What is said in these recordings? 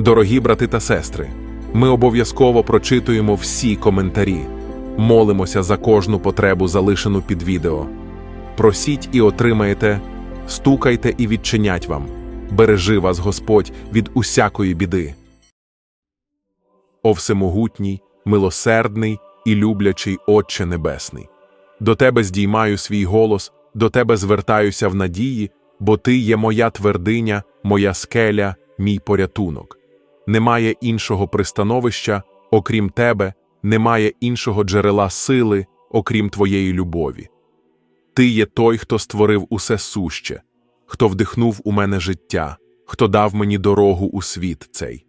Дорогі брати та сестри, ми обов'язково прочитуємо всі коментарі, молимося за кожну потребу, залишену під відео. Просіть і отримаєте, стукайте і відчинять вам. Бережи вас Господь від усякої біди. О всемогутній, милосердний і люблячий Отче Небесний. До Тебе здіймаю свій голос, до Тебе звертаюся в надії, бо Ти є моя твердиня, моя скеля, мій порятунок. Немає іншого пристановища, окрім Тебе, немає іншого джерела сили, окрім Твоєї любові. Ти є той, хто створив усе суще, хто вдихнув у мене життя, хто дав мені дорогу у світ цей.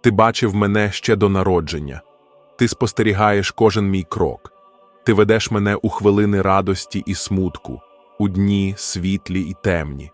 Ти бачив мене ще до народження, ти спостерігаєш кожен мій крок, ти ведеш мене у хвилини радості і смутку, у дні світлі і темні.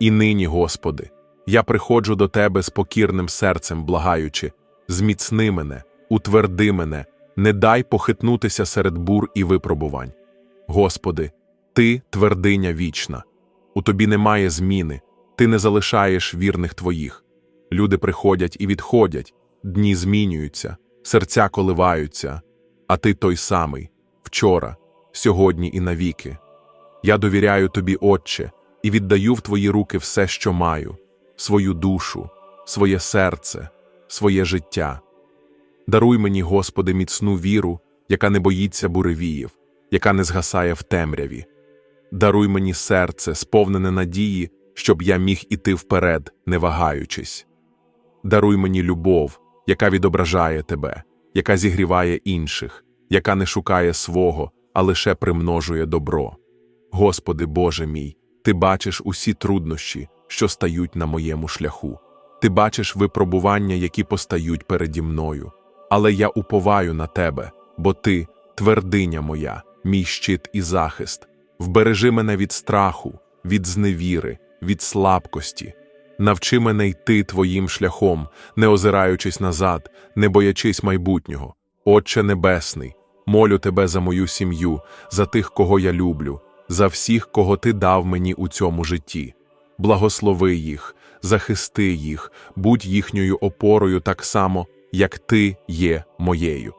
І нині, Господи, я приходжу до Тебе з покірним серцем, благаючи, зміцни мене, утверди мене, не дай похитнутися серед бур і випробувань. Господи, Ти твердиня вічна, у Тобі немає зміни, Ти не залишаєш вірних Твоїх. Люди приходять і відходять, дні змінюються, серця коливаються, а ти той самий вчора, сьогодні і навіки. Я довіряю тобі, Отче, і віддаю в твої руки все, що маю, свою душу, своє серце, своє життя. Даруй мені, Господи, міцну віру, яка не боїться буревіїв, яка не згасає в темряві. Даруй мені серце, сповнене надії, щоб я міг іти вперед, не вагаючись. Даруй мені любов, яка відображає тебе, яка зігріває інших, яка не шукає свого, а лише примножує добро. Господи Боже мій, Ти бачиш усі труднощі, що стають на моєму шляху. Ти бачиш випробування, які постають переді мною. Але я уповаю на Тебе, бо Ти твердиня моя, мій щит і захист. Вбережи мене від страху, від зневіри, від слабкості. Навчи мене йти твоїм шляхом, не озираючись назад, не боячись майбутнього. Отче Небесний, молю тебе за мою сім'ю, за тих, кого я люблю, за всіх, кого ти дав мені у цьому житті. Благослови їх, захисти їх, будь їхньою опорою так само, як ти є моєю.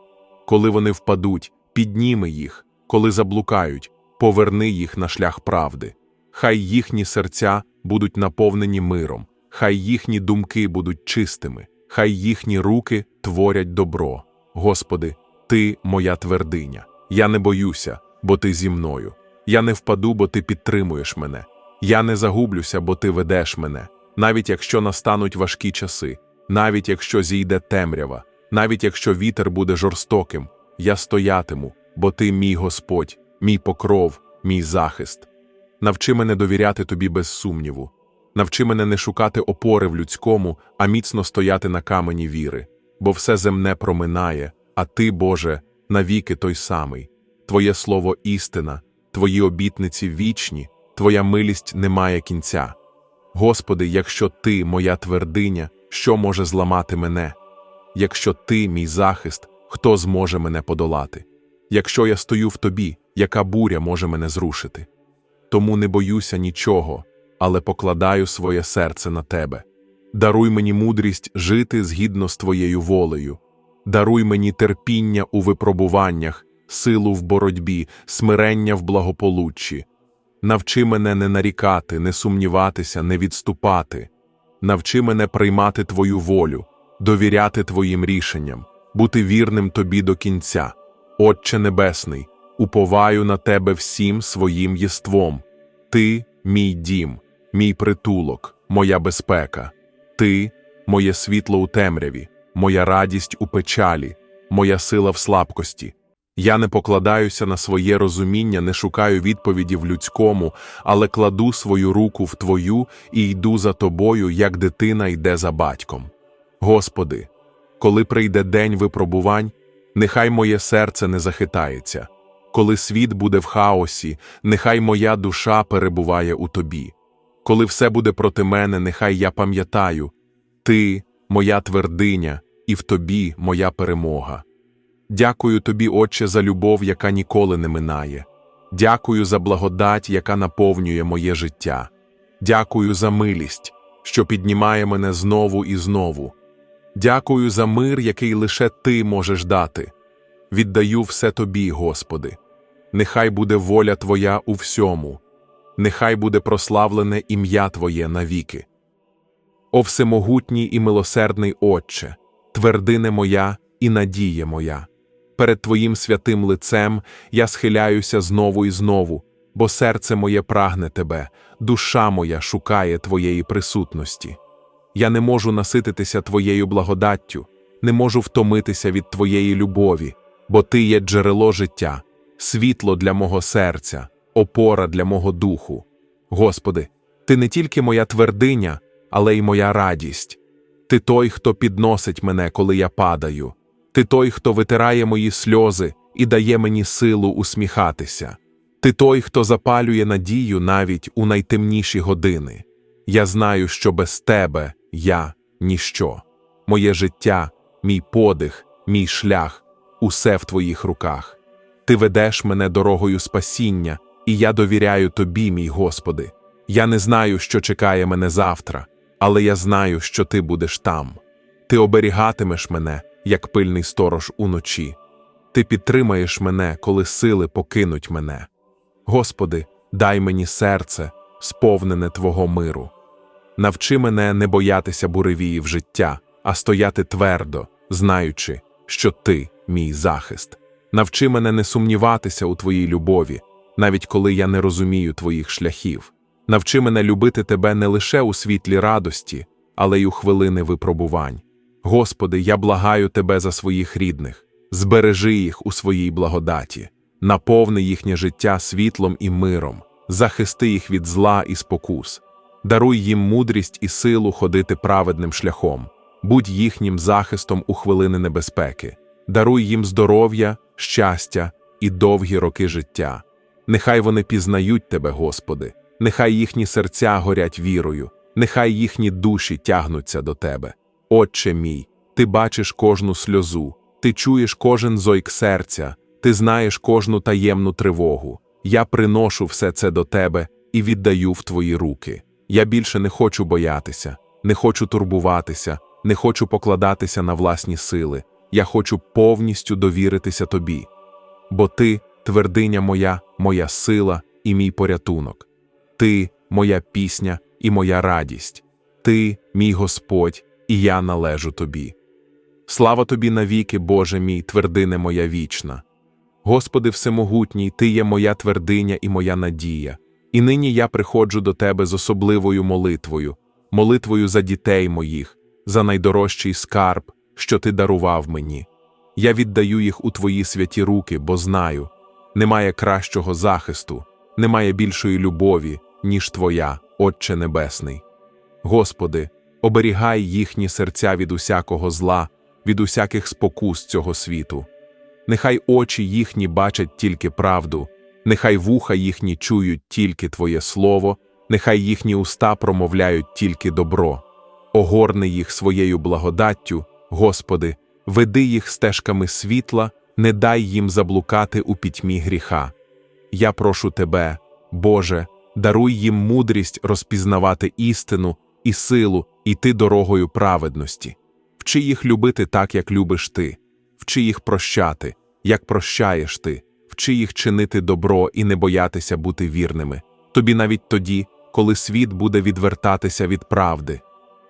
Коли вони впадуть, підніми їх, коли заблукають, поверни їх на шлях правди. Хай їхні серця будуть наповнені миром, хай їхні думки будуть чистими, хай їхні руки творять добро. Господи, Ти моя твердиня. Я не боюся, бо Ти зі мною. Я не впаду, бо Ти підтримуєш мене. Я не загублюся, бо Ти ведеш мене, навіть якщо настануть важкі часи, навіть якщо зійде темрява, навіть якщо вітер буде жорстоким, я стоятиму, бо Ти мій Господь, мій покров, мій захист. Навчи мене довіряти тобі без сумніву. Навчи мене не шукати опори в людському, а міцно стояти на камені віри, бо все земне проминає, а ти, Боже, навіки той самий. Твоє слово істина, твої обітниці вічні, твоя милість не має кінця. Господи, якщо ти, моя твердиня, що може зламати мене? Якщо ти, мій захист, хто зможе мене подолати? Якщо я стою в тобі, яка буря може мене зрушити? Тому не боюся нічого, але покладаю своє серце на тебе. Даруй мені мудрість жити згідно з твоєю волею. Даруй мені терпіння у випробуваннях, силу в боротьбі, смирення в благополуччі. Навчи мене не нарікати, не сумніватися, не відступати. Навчи мене приймати твою волю, довіряти твоїм рішенням, бути вірним тобі до кінця. Отче Небесний, уповаю на тебе всім своїм єством. Ти мій дім, мій притулок, моя безпека. Ти моє світло у темряві, моя радість у печалі, моя сила в слабкості. Я не покладаюся на своє розуміння, не шукаю відповіді в людському, але кладу свою руку в Твою і йду за тобою, як дитина йде за батьком. Господи, коли прийде день випробувань, нехай моє серце не захитається. Коли світ буде в хаосі, нехай моя душа перебуває у тобі. Коли все буде проти мене, нехай я пам'ятаю ти, моя твердиня, і в тобі моя перемога. Дякую тобі, Отче, за любов, яка ніколи не минає. Дякую за благодать, яка наповнює моє життя. Дякую за милість, що піднімає мене знову і знову. Дякую за мир, який лише Ти можеш дати. Віддаю все Тобі, Господи. Нехай буде воля Твоя у всьому, нехай буде прославлене ім'я Твоє навіки. О всемогутній і милосердний Отче, твердине моя і надія моя. Перед Твоїм святим лицем я схиляюся знову і знову, бо серце моє прагне Тебе, душа моя шукає Твоєї присутності. Я не можу насититися Твоєю благодаттю, не можу втомитися від Твоєї любові, бо Ти є джерело життя, світло для мого серця, опора для мого духу. Господи, Ти не тільки моя твердиня, але й моя радість. Ти той, хто підносить мене, коли я падаю. Ти той, хто витирає мої сльози і дає мені силу усміхатися. Ти той, хто запалює надію навіть у найтемніші години. Я знаю, що без тебе я ніщо. Моє життя, мій подих, мій шлях усе в твоїх руках. Ти ведеш мене дорогою спасіння, і я довіряю тобі, мій Господи. Я не знаю, що чекає мене завтра, але я знаю, що ти будеш там. Ти оберігатимеш мене, як пильний сторож уночі. Ти підтримаєш мене, коли сили покинуть мене. Господи, дай мені серце, сповнене Твого миру. Навчи мене не боятися буревіїв життя, а стояти твердо, знаючи, що Ти мій захист. Навчи мене не сумніватися у Твоїй любові, навіть коли я не розумію Твоїх шляхів. Навчи мене любити Тебе не лише у світлі радості, але й у хвилини випробувань. Господи, я благаю Тебе за своїх рідних, збережи їх у своїй благодаті, наповни їхнє життя світлом і миром, захисти їх від зла і спокус, даруй їм мудрість і силу ходити праведним шляхом, будь їхнім захистом у хвилини небезпеки, даруй їм здоров'я, щастя і довгі роки життя. Нехай вони пізнають Тебе, Господи, нехай їхні серця горять вірою, нехай їхні душі тягнуться до Тебе. Отче мій, ти бачиш кожну сльозу, ти чуєш кожен зойк серця, ти знаєш кожну таємну тривогу. Я приношу все це до тебе і віддаю в твої руки. Я більше не хочу боятися, не хочу турбуватися, не хочу покладатися на власні сили. Я хочу повністю довіритися тобі. Бо ти твердиня моя, моя сила і мій порятунок. Ти моя пісня і моя радість. Ти, мій Господь, і я належу тобі. Слава тобі навіки, Боже мій, твердине моя вічна. Господи Всемогутній, Ти є моя твердиня і моя надія, і нині я приходжу до Тебе з особливою молитвою, молитвою за дітей моїх, за найдорожчий скарб, що Ти дарував мені. Я віддаю їх у Твої святі руки, бо знаю, немає кращого захисту, немає більшої любові, ніж Твоя, Отче Небесний. Господи, оберігай їхні серця від усякого зла, від усяких спокус цього світу. Нехай очі їхні бачать тільки правду, нехай вуха їхні чують тільки Твоє Слово, нехай їхні уста промовляють тільки добро. Огорни їх своєю благодаттю, Господи, веди їх стежками світла, не дай їм заблукати у пітьмі гріха. Я прошу Тебе, Боже, даруй їм мудрість розпізнавати істину і силу йти дорогою праведності. Вчи їх любити так, як любиш ти, вчи їх прощати, як прощаєш ти, вчи їх чинити добро і не боятися бути вірними, тобі навіть тоді, коли світ буде відвертатися від правди.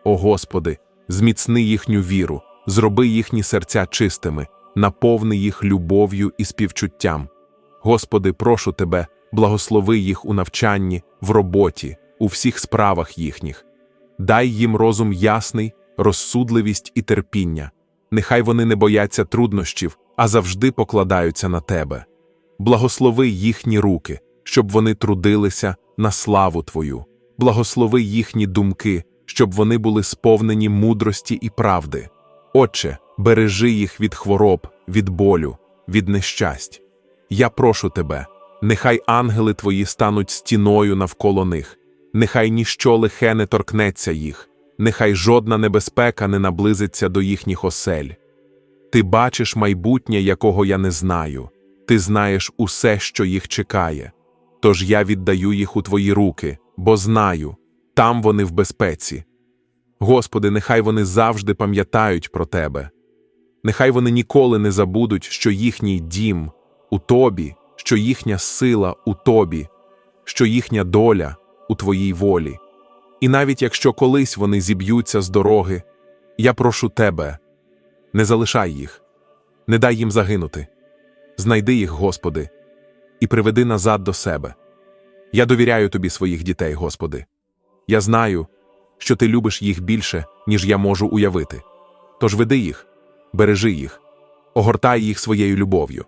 О Господи, зміцни їхню віру, зроби їхні серця чистими, наповни їх любов'ю і співчуттям. Господи, прошу Тебе, благослови їх у навчанні, в роботі, у всіх справах їхніх. Дай їм розум ясний, розсудливість і терпіння. Нехай вони не бояться труднощів, а завжди покладаються на тебе. Благослови їхні руки, щоб вони трудилися на славу Твою. Благослови їхні думки, щоб вони були сповнені мудрості і правди. Отче, бережи їх від хвороб, від болю, від нещасть. Я прошу тебе, нехай ангели твої стануть стіною навколо них, нехай ніщо лихе не торкнеться їх, нехай жодна небезпека не наблизиться до їхніх осель. Ти бачиш майбутнє, якого я не знаю, ти знаєш усе, що їх чекає. Тож я віддаю їх у твої руки, бо знаю, там вони в безпеці. Господи, нехай вони завжди пам'ятають про Тебе. Нехай вони ніколи не забудуть, що їхній дім у Тобі, що їхня сила у Тобі, що їхня доля у Твоїй волі. І навіть якщо колись вони зіб'ються з дороги, я прошу Тебе, не залишай їх, не дай їм загинути. Знайди їх, Господи, і приведи назад до себе. Я довіряю Тобі своїх дітей, Господи. Я знаю, що Ти любиш їх більше, ніж я можу уявити. Тож веди їх, бережи їх, огортай їх своєю любов'ю.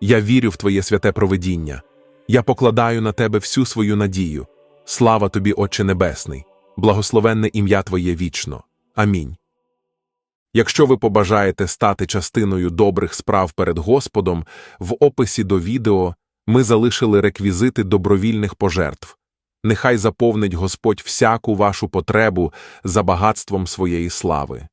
Я вірю в Твоє святе провидіння. Я покладаю на Тебе всю свою надію. Слава Тобі, Отче Небесний, благословенне ім'я Твоє вічно. Амінь. Якщо ви побажаєте стати частиною добрих справ перед Господом, в описі до відео ми залишили реквізити добровільних пожертв. Нехай заповнить Господь всяку вашу потребу за багатством своєї слави.